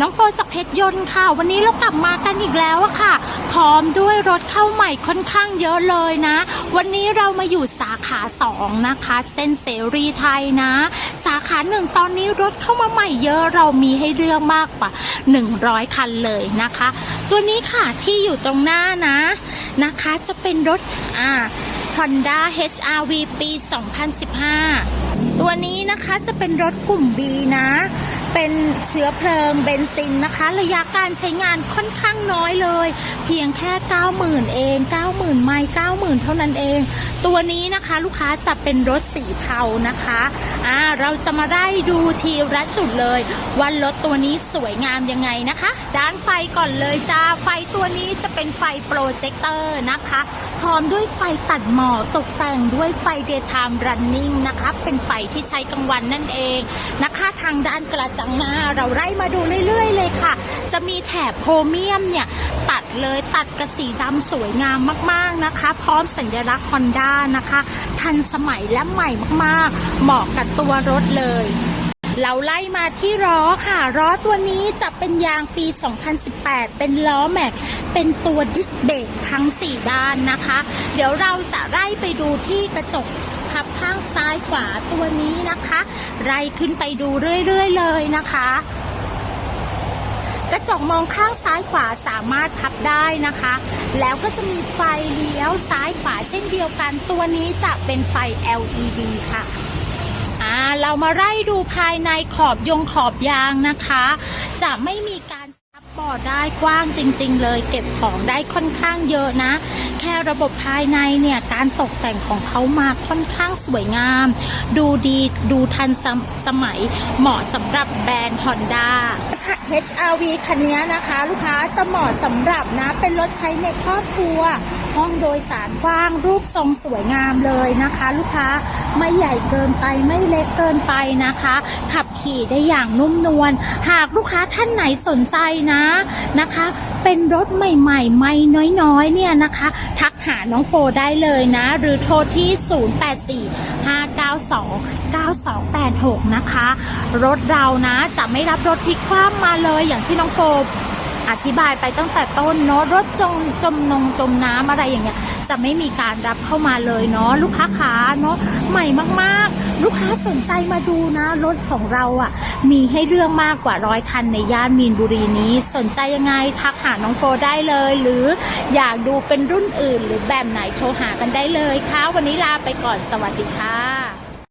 น้องโฟจากเพชรยนต์ค่ะ วันนี้เรากลับมากันอีกแล้วอะค่ะ พร้อมด้วยรถเข้าใหม่ค่อนข้างเยอะเลยนะ วันนี้เรามาอยู่สาขาสองนะคะ เส้นเสรีไทยนะ สาขาหนึ่งตอนนี้รถเข้ามาใหม่เยอะเรามีให้เลือกมากกว่า 100 คันเลยนะคะ ตัวนี้ค่ะที่อยู่ตรงหน้านะนะคะจะเป็นรถอ่า Honda HRV ปี 2015 ตัวนี้นะคะจะเป็นรถกลุ่ม B นะ เป็นเชื้อเพลิงเบนซินนะคะ ระยะการใช้งานค่อนข้างน้อยเลย เพียงแค่ 90,000 เอง 90,000 ไมล์90,000 เท่านั้นเอง ตัวนี้นะคะลูกค้าจะเป็นรถสีเทานะคะอ่าเราจะมาได้ดูทีละจุดเลยว่ารถตัวนี้สวยงามยังไงนะคะ ด้านไฟก่อนเลยจ้าไฟตัวนี้จะเป็นไฟโปรเจคเตอร์นะคะพร้อมด้วยไฟตัดหมอกตกแต่งด้วยไฟ daytime running นะคะเป็นไฟที่ใช้กลางวันนั่นเองนะคะ ทางด้านกระจังหน้าเราไล่มาดูเรื่อย ๆ เลยค่ะ จะมีแถบโพรเมียมเนี่ย ตัดเลยตัดกระสีดำสวยงามมากๆนะคะ พร้อมสัญลักษณ์ Honda นะคะ ทันสมัยและใหม่มากๆ เหมาะกับตัวรถเลยเราไล่มาที่ล้อค่ะล้อตัวนี้จะเป็นยางปี 2018 เป็นล้อแม็ก เป็นตัวดิสเบรกทั้ง 4 ด้านนะคะ เดี๋ยวเราจะไล่ไปดูที่กระจก ข้างซ้ายขวาตัวนี้นะคะ ไล่ขึ้นไปดูเรื่อยๆเลยนะคะ กระจกมองข้างซ้ายขวาสามารถพับได้นะคะ แล้วก็จะมีไฟเลี้ยวซ้ายขวาเช่นเดียวกัน ตัวนี้จะเป็นไฟ LED ค่ะอ่าเรามาไล่ดูภายในขอบยงขอบยางนะคะ จะไม่มีการ บ่อดได้กว้างจริง ๆ เลยเก็บของได้ค่อนข้างเยอะนะ แค่ระบบภายในเนี่ยการตกแต่งของเขามาค่อนข้างสวยงาม ดูดีดูทันสมสมัยเหมาะสำหรับแบรนด์ฮอนด้า HRV คันนี้นะคะ ลูกค้าจะเหมาะสำหรับนะเป็นรถใช้ในครอบครัว ห้องโดยสารกว้างรูปทรงสวยงามเลยนะคะ ลูกค้าไม่ใหญ่เกินไปไม่เล็กเกินไปนะคะ ขับขี่ได้อย่างนุ่มนวลหากลูกค้าท่านไหนสนใจนะนะคะ เป็นรถใหม่ๆ ไม่น้อยๆเนี่ยนะคะ ทักหาน้องโฟได้เลยนะ หรือโทรที่ 0845929286 นะคะ รถเรานะจะไม่รับรถพลิกคว่ำมาเลยอย่างที่น้องโฟอธิบายไปตั้งแต่ต้นเนาะรถจมจมนงจมน้ำอะไรอย่างเงี้ย จะไม่มีการรับเข้ามาเลยเนาะลูกค้าขาเนาะใหม่มากๆ ลูกค้าสนใจมาดูนะรถของเราอะ่ะ มีให้เรื่องมากกว่าร้อยคันในย่านมีนบุรีนี้ สนใจยังไงทักหาน้องโฟได้เลย หรืออยากดูเป็นรุ่นอื่น หรือแบบไหนโทรหากันได้เลยค่ะวันนี้ลาไปก่อนสวัสดีค่ะ